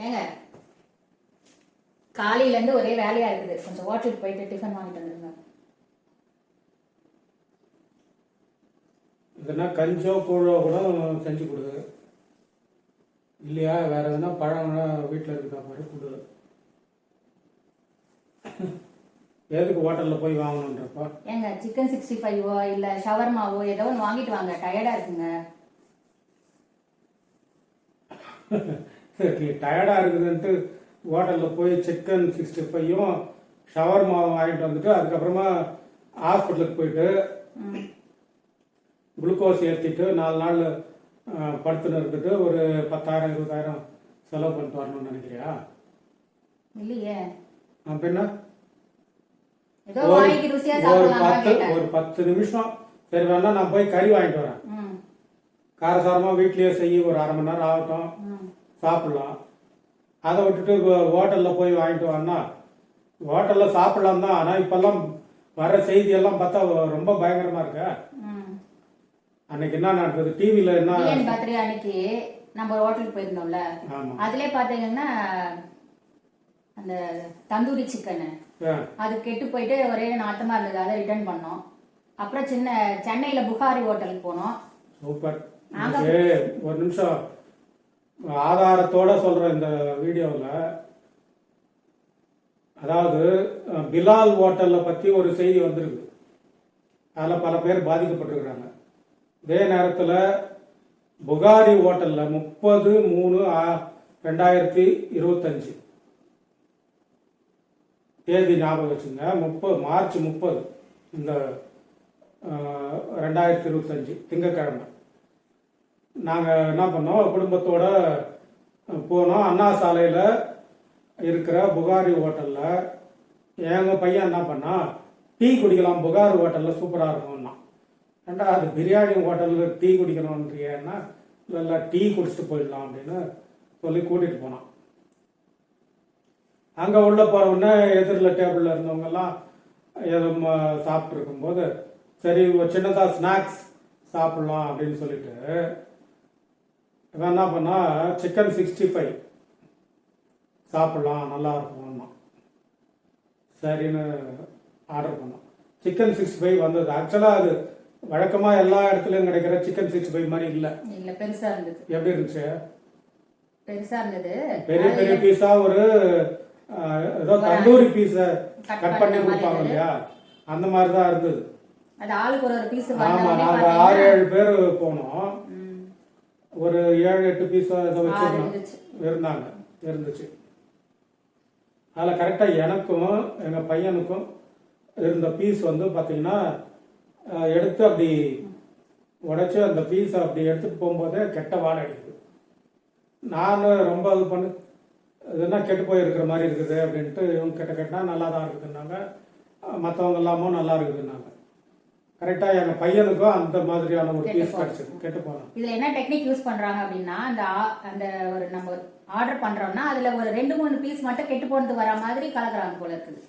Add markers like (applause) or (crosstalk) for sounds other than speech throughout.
ஏங்க காலையில இருந்து ஒரே வேலையா இருக்குது. கொஞ்சம் ஹோட்டலுக்கு போயிட்டு டிஃபன் வாங்கிட்டு வந்துருங்க. இதுனா கஞ்சோ கூழோ கூட செஞ்சு கொடு இல்லையா வேற எதுனா பழம்னா வீட்டில் இருக்கிற மாதிரி கொடு. எதுக்கு ஹோட்டலில் போய் வாங்கணுன்றப்பா? ஏங்க சிக்கன் சிக்ஸ்டி ஃபைவோ இல்ல ஷவர்மாவோ ஏதோ ஒன்று வாங்கிட்டு வாங்க. டயர்டா இருக்குங்க. (laughs) டயர்டாக இருக்குதுன்ட்டு ஹோட்டலில் போய் சிக்கன் சிக்ஸ்டி ஃபைவும் ஷவர்மாவும் வாங்கிட்டு வந்துட்டு அதுக்கப்புறமா ஹாஸ்பிட்டலுக்கு போயிட்டு. குளுக்கோஸ் ஏற்றிட்டு நாலு நாள் படுத்துன்னு இருந்துட்டு ஒரு பத்தாயிரம் இருபதாயிரம் செலவு பண்ணிட்டு வரணும்னு நினைக்கிறியா? இல்லையே. அப்ப என்ன? ஏதோ ஒரு பத்து ஒரு பத்து நிமிஷம். சரி வேணா நான் போய் கறி வாங்கிட்டு வரேன். காரசாரமாக வீட்லயே செய்ய ஒரு அரை மணி நேரம் ஆகட்டும். சாப்பிடலாம். அதை விட்டுட்டு ஹோட்டலில் போய் வாங்கிட்டு வான்னா ஹோட்டலில் சாப்பிடலாம் தான். ஆனால் இப்போல்லாம் வர செய்தியெல்லாம் பார்த்தா ரொம்ப பயங்கரமாக இருக்க. அன்னைக்கு என்ன நடக்குது டிவியில் என்ன பர்த்டே அன்னைக்கு நம்ம ஹோட்டலுக்கு போயிருந்தோம்ல. அதுலயே பாத்தீங்கன்னா அந்த தந்தூரி சிக்கனு. அது கெட்டு போயிட்டு ஒரே நாத்தமா இருந்தது அதை ரிட்டர்ன் பண்ணோம். அப்புறம் சின்ன சென்னையில புகாரி ஹோட்டலுக்கு போனோம். சூப்பர். ஒரு நிமிஷம். ஆதாரத்தோட சொல்கிற இந்த வீடியோவில் அதாவது பிலால் ஹோட்டலில் பற்றி ஒரு செய்தி வந்திருக்கு. அதில் பல பேர் பாதிக்கப்பட்டிருக்கிறாங்க. இதே நேரத்தில் புகாரி ஹோட்டலில் முப்பது மூணு ஆ- ரெண்டாயிரத்தி இருபத்தஞ்சு தேதி ஞாபகம் வச்சுங்க முப்பது மார்ச் முப்பது இந்த ரெண்டாயிரத்தி இருபத்தஞ்சு திங்கக்கிழமை நாங்கள் என்ன பண்ணோம் குடும்பத்தோட போனோம். அண்ணா சாலையில் இருக்கிற புகாரி ஹோட்டலில் எங்கள் பையன் என்ன பண்ணான் டீ குடிக்கலாம் புகாரி ஹோட்டலில் சூப்பராக இருக்கும்னா. ஏண்டா அது பிரியாணி ஹோட்டலில் டீ குடிக்கணும்ன்றியன்னா இல்லை டீ குடிச்சிட்டு போயிடலாம் அப்படின்னு சொல்லி கூட்டிகிட்டு போனான். அங்கே உள்ள போன உடனே எதிரில் டேபிளில் இருந்தவங்கெல்லாம் எதுவும் சாப்பிட்ருக்கும்போது சரி ஒரு சின்னதாக ஸ்நாக்ஸ் சாப்பிட்லாம் அப்படின்னு சொல்லிட்டு இவன் என்ன பண்ணா சிக்கன் சிக்ஸ்டி ஃபைவ் சாப்பிட்லாம் நல்லா இருக்கும்னா சரின்னு ஆர்டர் பண்ணோம் சிக்கன் சிக்ஸ்டி ஃபைவ் வந்தது ஆக்சுவலாக அது வழக்கமாக எல்லா இடத்துலையும் கிடைக்கிற சிக்கன் சிக்ஸ்டி ஃபைவ் மாதிரி இல்லை. இல்ல பெருசா இருந்தது. எப்படி இருந்துச்சு? பெருசா இருந்தது. பெரிய பெரிய பீஸா ஒரு ஏதோ தந்தூரி பீஸை கட் பண்ணி கொடுப்பாங்க. இல்லையா? அந்த மாதிரி தான் இருந்தது. அது ஆளுக்கு ஒரு பீஸ் ஆமா நாங்க ஆறு ஏழு பேர் போனோம். ஒரு ஏழு எட்டு பீஸ் வச்சிருந்தோம். இருந்துச்சு. இருந்தாங்க. இருந்துச்சு. அதில் கரெக்டாக எனக்கும் எங்கள் பையனுக்கும் இருந்த பீஸ் வந்து பார்த்தீங்கன்னா எடுத்து அப்படி உடைச்சு அந்த பீஸை அப்படி எடுத்துட்டு போகும்போதே கெட்ட வாடை அடிக்குது. நான் ரொம்ப இது பண்ணி இதுனா கெட்டு போயிருக்கிற மாதிரி இருக்குது அப்படின்ட்டு இவங்க கெட்ட கெட்டா நல்லா தான் இருக்குதுன்னாங்க மற்றவங்க எல்லாமும் நல்லா இருக்குதுன்னாங்க கரெக்டாக எங்கள் பையனுக்கும் அந்த மாதிரியான ஒரு பீஸ். கிடச்சிது கெட்டு போனோம் இதுல என்ன டெக்னிக் யூஸ் பண்றாங்க அப்படின்னா அந்த அந்த ஒரு நம்ம ஆர்டர் பண்றோம்னா அதுல ஒரு ரெண்டு மூணு பீஸ் மட்டும் கெட்டு போனது வர மாதிரி கலக்குறாங்க போல இருக்குது.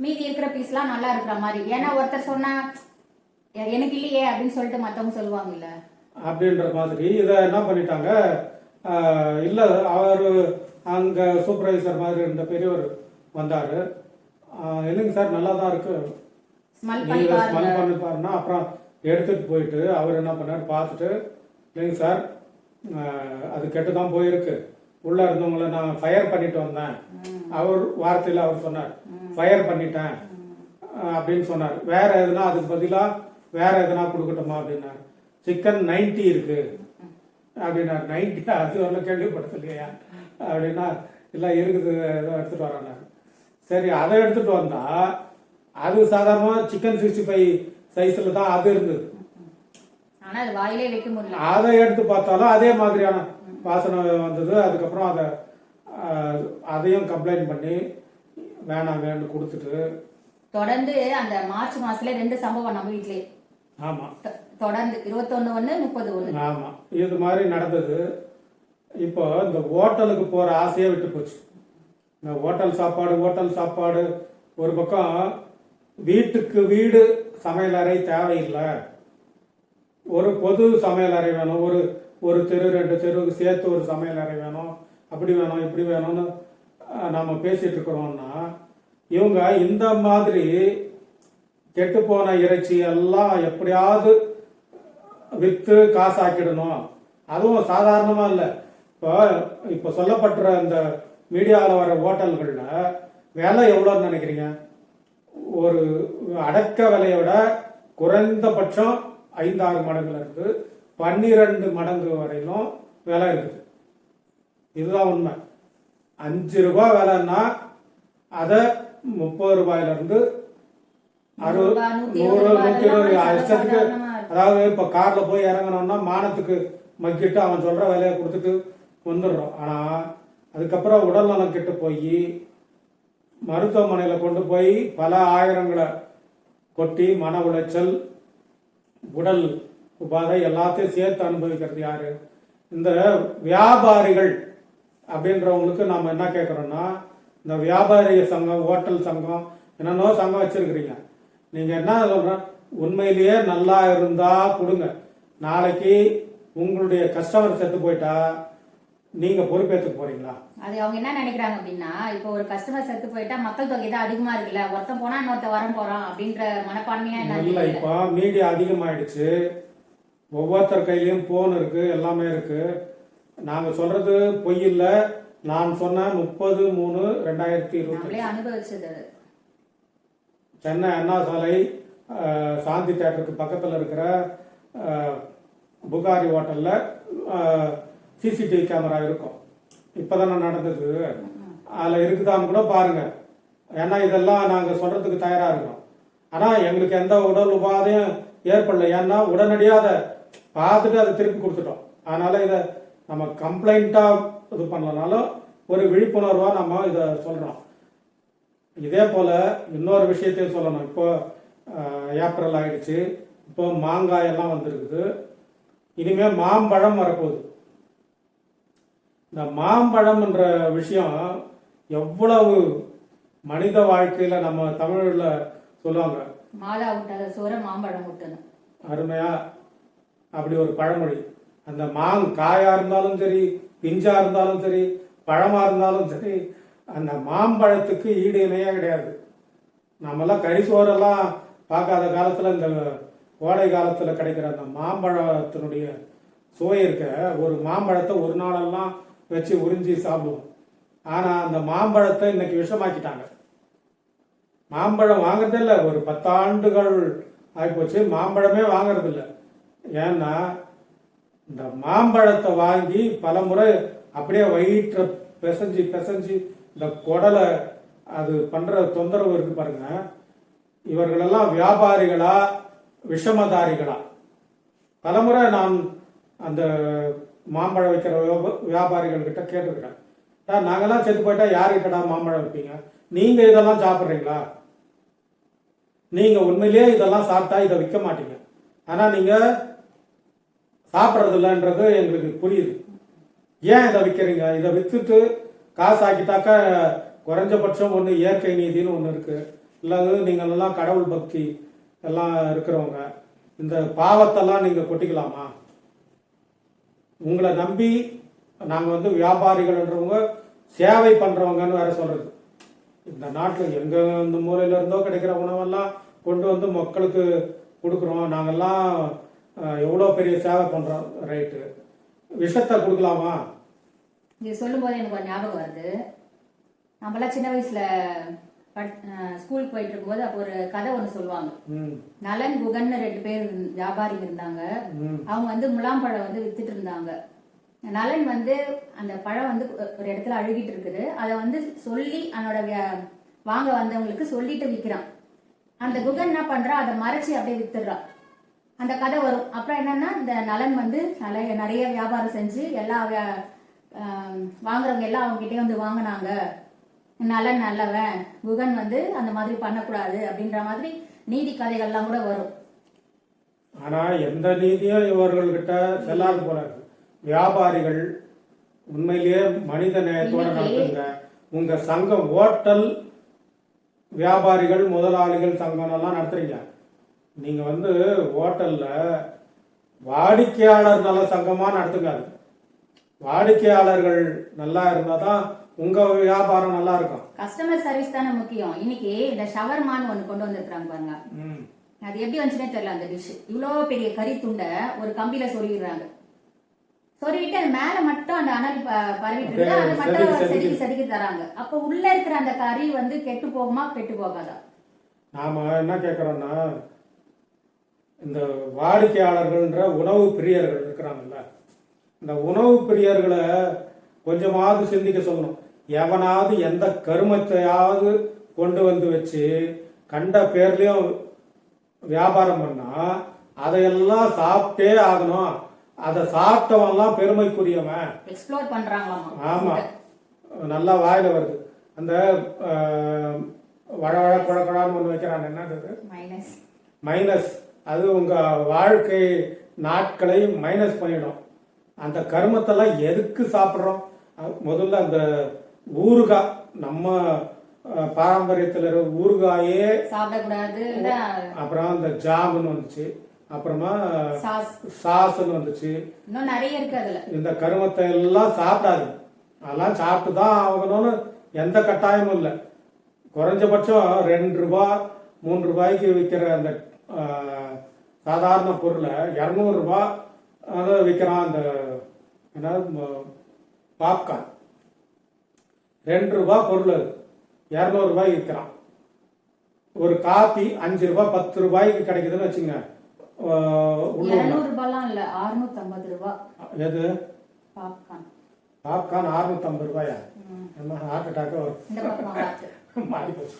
மீதி இருக்கிற பீஸ்லாம் நல்லா இருக்கிற மாதிரி. ஏன்னா ஒருத்தர் சொன்னா "எ- எனக்கு இல்லையே அப்படின்னு சொல்லிட்டு மத்தவங்க சொல்லுவாங்க இல்ல அப்படின்ற மாதிரி இதை என்ன பண்ணிட்டாங்க? இல்ல அவர் அங்க சூப்பர்வைசர் மாதிரி இருந்த பெரியவர் வந்தாரு. இல்லைங்க சார் நல்லா தான் இருக்கு. ஸ்மெல் பண்ணி பண்ணி பாருன்னா அப்புறம் எடுத்துட்டு போயிட்டு அவர் என்ன பண்ணாரு பார்த்துட்டு இல்லைங்க சார் அது கெட்டு தான் போயிருக்கு. உள்ள இருந்தவங்கள நான் ஃபயர் பண்ணிட்டு வந்தேன். அவர் வார்த்தையில் அவர் சொன்னார் ஃபயர் பண்ணிட்டேன். அப்படின்னு சொன்னார். வேற எதுனா அதுக்கு பதிலா வேற எதுனா கொடுக்கட்டுமா அப்படின்னாரு. சிக்கன் நைன்டி இருக்கு. அப்படின்னாரு. நைன்டி அது வரல கேள்விப்பட்டது இல்லையா அப்படின்னா இல்லை இருக்குது ஏதோ எடுத்துட்டு வரேன்னாரு. சரி அதை எடுத்துட்டு வந்தா அது சாதாரணமாக சிக்கன் சிக்ஸ்டி ஃபைவ் சைஸில் தான் அது இருந்தது. அது எடுத்து பார்த்தாலும் அதே மாதிரியான வாசனை வந்தது. அதுக்கப்புறம் அதை அதையும் கம்ப்ளைண்ட் பண்ணி வேணாம் வேணும்னு கொடுத்துட்டு. தொடர்ந்து அந்த மார்ச் மாசத்துல ரெண்டு சம்பவம் நம்ம வீட்லயே. ஆமாம் தொ- தொடர்ந்து இருபத்தொன்னு ஒண்ணு முப்பது ஒண்ணு. ஆமாம் இது மாதிரி நடந்தது. இப்போ இந்த ஹோட்டலுக்கு போகிற ஆசையே விட்டு போச்சு. இந்த ஹோட்டல் சாப்பாடு ஹோட்டல் சாப்பாடு ஒரு பக்கம் வீட்டுக்கு வீடு சமையலறை தேவையில்லை. ஒரு பொது சமையலறை வேணும் ஒரு ஒரு தெரு ரெண்டு தெருவுக்கு சேர்த்து ஒரு சமையலறை வேணும் அப்படி வேணும் இப்படி வேணும்னு நம்ம பேசிட்டு இருக்கிறோம்னா இவங்க இந்த மாதிரி கெட்டுப்போன இறைச்சி எல்லாம் எப்படியாவது விற்று காசாக்கிடணும். அதுவும் சாதாரணமாக இல்லை. இப்போ இப்போ சொல்லப்பட்டுற இந்த மீடியாவில் வர ஹோட்டல்களில் விலை எவ்வளோன்னு நினைக்கிறீங்க? ஒரு அடக்க விலையை விட குறைந்தபட்சம் ஐந்தாறு மடங்குல இருந்து பன்னிரெண்டு மடங்கு வரையிலும் விலை இருக்குது. இதுதான் உண்மை. அஞ்சு ரூபாய் விலைன்னா அதை முப்பது ரூபாயில இருந்து அறுபது நூறு நூத்தி இருபது இஷ்டத்துக்கு. அதாவது இப்போ காரில் போய் இறங்கணும்னா மானத்துக்கு மக்கிட்டு அவன் சொல்கிற விலையை கொடுத்துட்டு வந்துடுறோம். ஆனால் அதுக்கப்புறம் உடல் நலம் கெட்டு போய் மருத்துவமனையில் கொண்டு போய் பல ஆயிரங்களை கொட்டி மன உளைச்சல் உடல் உபாதை எல்லாத்தையும் சேர்த்து அனுபவிக்கிறது யாரு? இந்த வியாபாரிகள் அப்படின்றவங்களுக்கு நாம் என்ன கேட்குறோம்னா இந்த வியாபாரி சங்கம் ஹோட்டல் சங்கம் என்னென்னோ சங்கம் வச்சிருக்கிறீங்க. நீங்கள் என்ன சொல்ற? உண்மையிலேயே நல்லா இருந்தால் கொடுங்க. நாளைக்கு உங்களுடைய கஸ்டமர் செத்து போயிட்டா நீங்க பொறுப்பேற்றுக்க போறீங்களா? அது அவங்க என்ன நினைக்கிறாங்க அப்படின்னா இப்போ ஒரு கஸ்டமர் செத்து போயிட்டா மக்கள் தொகை தான் அதிகமா இருக்குல்ல ஒருத்தன் போனா இன்னொருத்த வர போறான் அப்படின்ற மனப்பான்மையா இல்ல இப்போ மீடியா அதிகமாயிடுச்சு. ஒவ்வொருத்தர் கையிலயும் போன் இருக்கு எல்லாமே இருக்கு. நாங்க சொல்றது பொய் இல்ல. நான் சொன்ன முப்பது மூணு ரெண்டாயிரத்தி இருபத்தி அனுபவிச்சது. சென்னை அண்ணா சாலை சாந்தி தேட்டருக்கு பக்கத்தில் இருக்கிற புகாரி ஹோட்டலில் சிசிடிவி கேமரா இருக்கும். இப்போதானே நடந்தது. அதில் இருக்குதான்னு கூட பாருங்கள் ஏன்னா இதெல்லாம் நாங்கள் சொல்கிறதுக்கு தயாராக இருக்கிறோம் ஆனால் எங்களுக்கு எந்த உடல் உபாதையும் ஏற்படல. ஏன்னா உடனடியாக அதை பார்த்துட்டு அதை திருப்பி கொடுத்துட்டோம். அதனால் இதை நம்ம கம்ப்ளைண்ட்டாக இது பண்ணலனாலும் ஒரு விழிப்புணர்வாக நம்ம இதை சொல்கிறோம் இதே போல் இன்னொரு விஷயத்தையும் சொல்லணும். இப்போ ஏப்ரல் ஆகிடுச்சு இப்போ மாங்காய் எல்லாம் வந்திருக்குது. இனிமேல் மாம்பழம் வரப்போகுது. இந்த மாம்பழம்ன்ற விஷயம் எவ்வளவு மனித வாழ்க்கையில நம்ம தமிழ்ல சொல்லுவாங்க. மாதா விட்டாத சோற மாம்பழம் விட்டணும் அருமையா அப்படி ஒரு பழமொழி. அந்த மாங் காயா இருந்தாலும் சரி பிஞ்சா இருந்தாலும் சரி பழமா இருந்தாலும் சரி அந்த மாம்பழத்துக்கு ஈடு இணையே கிடையாது. நம்மெல்லாம் கரிசோரெல்லாம் பார்க்காத காலத்துல இந்த கோடை காலத்துல கிடைக்கிற அந்த மாம்பழத்தினுடைய சுவை இருக்க ஒரு மாம்பழத்தை ஒரு நாளெல்லாம் வச்சு உறிஞ்சி சாப்பிடுவோம். ஆனால் அந்த மாம்பழத்தை இன்னைக்கு விஷமாக்கிட்டாங்க. மாம்பழம் வாங்குறதே இல்லை ஒரு பத்தாண்டுகள் ஆகிப்போச்சு. மாம்பழமே வாங்குறது இல்லை ஏன்னா இந்த மாம்பழத்தை வாங்கி பல முறை அப்படியே வயிற்ற பிசைஞ்சு பிசைஞ்சு இந்த குடலை அது பண்ற தொந்தரவு இருக்கு பாருங்க. இவர்களெல்லாம் வியாபாரிகளா விஷமதாரிகளா? பலமுறை நான் அந்த மாம்பழம் வைக்கிற வியாப- வியாபாரிகள் கிட்ட கேட்டிருக்கிறேன் நாங்கெல்லாம் செத்து போயிட்டா யாருக்கிட்டடா மாம்பழம் வைப்பீங்க நீங்க இதெல்லாம் சாப்பிட்றீங்களா? நீங்க உண்மையிலேயே இதெல்லாம் சாப்பிட்டா இதை விற்க மாட்டீங்க. ஆனா நீங்க சாப்பிட்றது இல்லைன்றது எங்களுக்கு புரியுது. ஏன் இதை விற்கிறீங்க? இதை விற்றுட்டு காசு ஆக்கிட்டாக்கா குறைஞ்சபட்சம் ஒன்று இயற்கை நீதினு ஒன்று இருக்கு. இல்லாத நீங்கள் எல்லாம் கடவுள் பக்தி எல்லாம் இருக்கிறவங்க. இந்த பாவத்தெல்லாம் நீங்கள் கொட்டிக்கலாமா? உங்களை நம்பி நாங்கள் வந்து வியாபாரிகள்ன்றவங்க சேவை பண்ணுறவங்கன்னு வேற சொல்கிறது இந்த நாட்டில் எங்கே இந்த மூலையில இருந்தோ கிடைக்கிற உணவெல்லாம் கொண்டு வந்து மக்களுக்கு கொடுக்குறோம். நாங்கெல்லாம் எவ்வளோ பெரிய சேவை பண்ணுறோம் ரைட்டு விஷத்தை கொடுக்கலாமா? நீங்கள் சொல்லும்போது எனக்கு ஒரு ஞாபகம் வருது. நம்மளாம் சின்ன வயசில் ஸ்கூலுக்கு போயிட்டு இருக்கும்போது அப்போ ஒரு கதை ஒன்று சொல்லுவாங்க. நலன் குகன்னு ரெண்டு பேர் வியாபாரிங்க இருந்தாங்க. அவங்க வந்து முலாம்பழம் வந்து வித்துட்டு இருந்தாங்க. நலன் வந்து அந்த பழம் வந்து ஒரு இடத்துல அழுகிட்டு இருக்குது. அதை வந்து சொல்லி அதனோட வியா- வாங்க வந்தவங்களுக்கு சொல்லிட்டு விற்கிறான் அந்த குகன் என்ன பண்றா? அதை மறைச்சி அப்படியே வித்துடுறான். அந்த கதை வரும். அப்புறம் என்னன்னா இந்த நலன் வந்து நிறைய நிறைய வியாபாரம் செஞ்சு எல்லா வாங்குறவங்க எல்லாம் அவங்க கிட்டே வந்து வாங்கினாங்க. நலன் நல்லவன். குகன் வந்து அந்த மாதிரி பண்ணக்கூடாது அப்படின்ற மாதிரி நீதி கதைகள்லாம் கூட வரும். ஆனா எந்த நீதியும் இவர்கள்கிட்ட செல்லாது இருக்கு. வியாபாரிகள் உண்மையிலேயே மனித நேயத்தோட நடத்துங்க. உங்க சங்கம் ஓட்டல் வியாபாரிகள் முதலாளிகள் சங்கம் எல்லாம் நடத்துறீங்க. நீங்க வந்து ஹோட்டல்ல வாடிக்கையாளர் நல சங்கமா நடத்துங்க. வாடிக்கையாளர்கள் நல்லா இருந்தால் தான் உங்கள் வியாபாரம் நல்லா இருக்கும். கஸ்டமர் சர்வீஸ் தானே முக்கியம். இன்னைக்கு இந்த ஷவர்மான்னு ஒன்று கொண்டு வந்திருக்காங்க பாருங்க. அது எப்படி வந்துச்சுன்னே தெரியல அந்த டிஷ் இவ்வளோ பெரிய கறி துண்டை ஒரு கம்பியில சொருகிடுறாங்க. சொருகிட்டு அது மேல மட்டும் அந்த அனல் பரவிட்டு இருக்கு. அது மட்டும் செதுக்கி, செதுக்கி தராங்க. அப்போ உள்ள இருக்கிற அந்த கறி வந்து கெட்டு போகுமா கெட்டு போகாதா? நாம் என்ன கேட்குறோன்னா இந்த வாடிக்கையாளர்கள்ன்ற உணவு பிரியர்கள் இருக்கிறாங்கல்ல. இந்த உணவு பிரியர்களை கொஞ்சமாவது சிந்திக்க சொல்லணும். எவனாவது எந்த கருமத்தையாவது கொண்டு வந்து வச்சு கண்ட பேர்லயும் வியாபாரம் பண்ணா அதையெல்லாம் சாப்பிட்டே ஆகணும். அதை சாப்பிட்டவன்லாம் பெருமைக்குரியவன். எக்ஸ்ப்ளோர் பண்றாங்களாமா? ஆமா. நல்லா வாயில வருது. அந்த வழ வழ குழ குழான்னு ஒன்று வைக்கிறான் என்னது? மைனஸ் மைனஸ் அது உங்க வாழ்க்கை நாட்களை மைனஸ் பண்ணிடும். அந்த கருமத்தெல்லாம் எதுக்கு சாப்பிட்றோம்? முதல்ல அந்த ஊறுகாய் நம்ம பாரம்பரியத்துல ஊறுகாயே சாப்பிடக்கூடாது. அப்புறம் அந்த ஜாமுன்னு வந்துச்சு. அப்புறமா சாஸ். சாஸ்ன்னு வந்துச்சு. இன்னும் நிறைய இருக்கு அதுல. இந்த கருமத்தை எல்லாம் சாப்பிடாது. அதெல்லாம் சாப்பிட்டு தான் ஆகணும்னு எந்த கட்டாயமும் இல்லை. குறைஞ்சபட்சம் ரெண்டு ரூபா மூணு ரூபாய்க்கு விற்கிற அந்த சாதாரண பொருளை இரநூறுபா விற்கிறான் அந்த என்ன பாப்கார்ன். ரெண்டு ரூபா பொருள் அது. இரநூறுபாய் விற்கிறான். ஒரு காப்பி அஞ்சு ரூபாய் பத்து ரூபாய்க்கு கிடைக்குதுன்னு வச்சுங்க. ஆஹ், உள்ளூர்ல. இருநூறு ரூபாய்லாம் இல்ல 650 ரூபாய் எது? பாப்கார்ன். பாப்கார்ன் அறுநூத்தம்பது ரூபாயா? என்ன ஹார்ட் அட்டாக்கு வரும். மாறி போச்சு.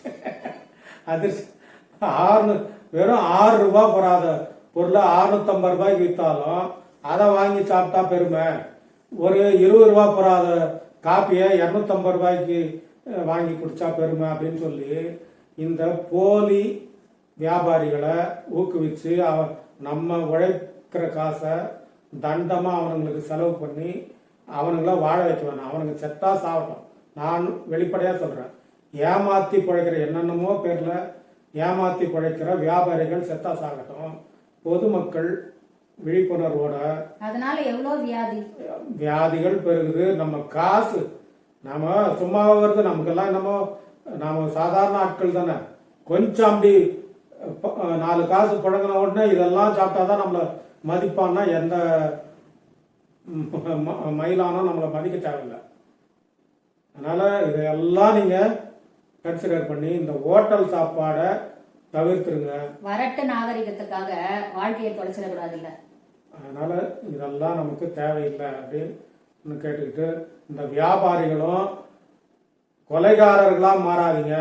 அதிர்ச்சி. ஆறு வெறும் ஆறு ரூபாய் போறாத பொருளை அறுநூத்தம்பது ரூபாய்க்கு விற்றாலும் அதை வாங்கி சாப்பிட்டா பெருமை. ஒரு இருபது ரூபா போறாத காப்பியை இரநூத்தம்பது ரூபாய்க்கு வாங்கி குடிச்சா பெருமை அப்படின்னு சொல்லி இந்த போலி வியாபாரிகளை ஊக்குவிச்சு அவ நம்ம உழைக்கிற காசை தண்டமாக அவனுங்களுக்கு செலவு பண்ணி அவனுங்கள வாழ வைக்க வேணாம். அவனுங்க செத்தா சாகட்டும். நான் வெளிப்படையாக சொல்கிறேன் ஏமாற்றி பிழைக்கிற என்னென்னமோ பேரில் ஏமாற்றி பிழைக்கிற வியாபாரிகள் செத்தா சாகட்டும். பொதுமக்கள் விழிப்புணர்வோட அதனால எவ்வளவு வியாதி? வியாதிகள் பெருகுது. நம்ம காசு நாம சும்மா வருது. நமக்கெல்லாம் என்னமோ நாம சாதாரண ஆட்கள் தானே. கொஞ்சம் அப்படி நாலு காசு புழங்கின உடனே இதெல்லாம் சாப்பிட்டாதான் நம்மளை மதிப்பான்னா எந்த ம், ம- மயிலானும் நம்மளை மதிக்க தேவையில்லை. அதனால இதையெல்லாம் நீங்க கன்சிடர் பண்ணி இந்த ஹோட்டல் சாப்பாடை தவிர்த்துருங்க. வரட்டு நாகரிகத்துக்காக வாழ்க்கையை தொலைச்சிடக்கூடாது இல்ல. அதனால் இதெல்லாம் நமக்கு தேவையில்லை அப்படின்னு கேட்டுக்கிட்டு இந்த வியாபாரிகளும் கொலைகாரர்களாக மாறாதீங்க.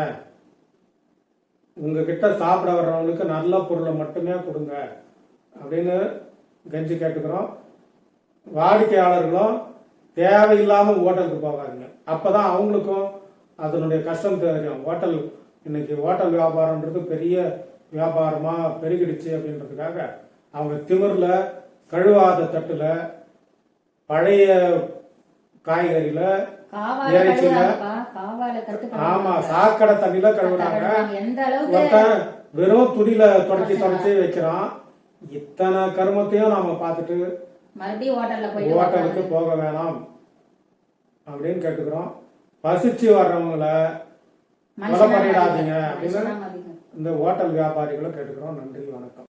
உங்ககிட்ட சாப்பிட வர்றவங்களுக்கு நல்ல பொருளை மட்டுமே கொடுங்க அப்படின்னு கெஞ்சி கேட்டுக்கிறோம். வாடிக்கையாளர்களும் தேவையில்லாமல் ஹோட்டலுக்கு போகாதீங்க. அப்பதான் அவங்களுக்கும் அதனுடைய கஷ்டம் தெரியும். ஹோட்டல் இன்னைக்கு ஹோட்டல் வியாபாரம்ன்றது பெரிய வியாபாரமாக பெருகிடுச்சு அப்படின்றதுக்காக அவங்க திமிரில் கழுவாத தட்டுல பழைய காய்கறியில இறைச்சியில ஆமா சாக்கடை தண்ணியில கழுவுறாங்க. ஒருத்தன் வெறும் துணியில தொடச்சி தொடச்சி வைக்கிறான். இத்தனை கருமத்தையும் நாம பார்த்துட்டு ஹோட்டலுக்கு போக வேணாம் அப்படின்னு கேட்டுக்கிறோம். பசிச்சு வர்றவங்கள கொலை பண்ணிடாதீங்க. அப்படின்னு. இந்த ஹோட்டல் வியாபாரிகளை கேட்டுக்கிறோம். நன்றி வணக்கம்.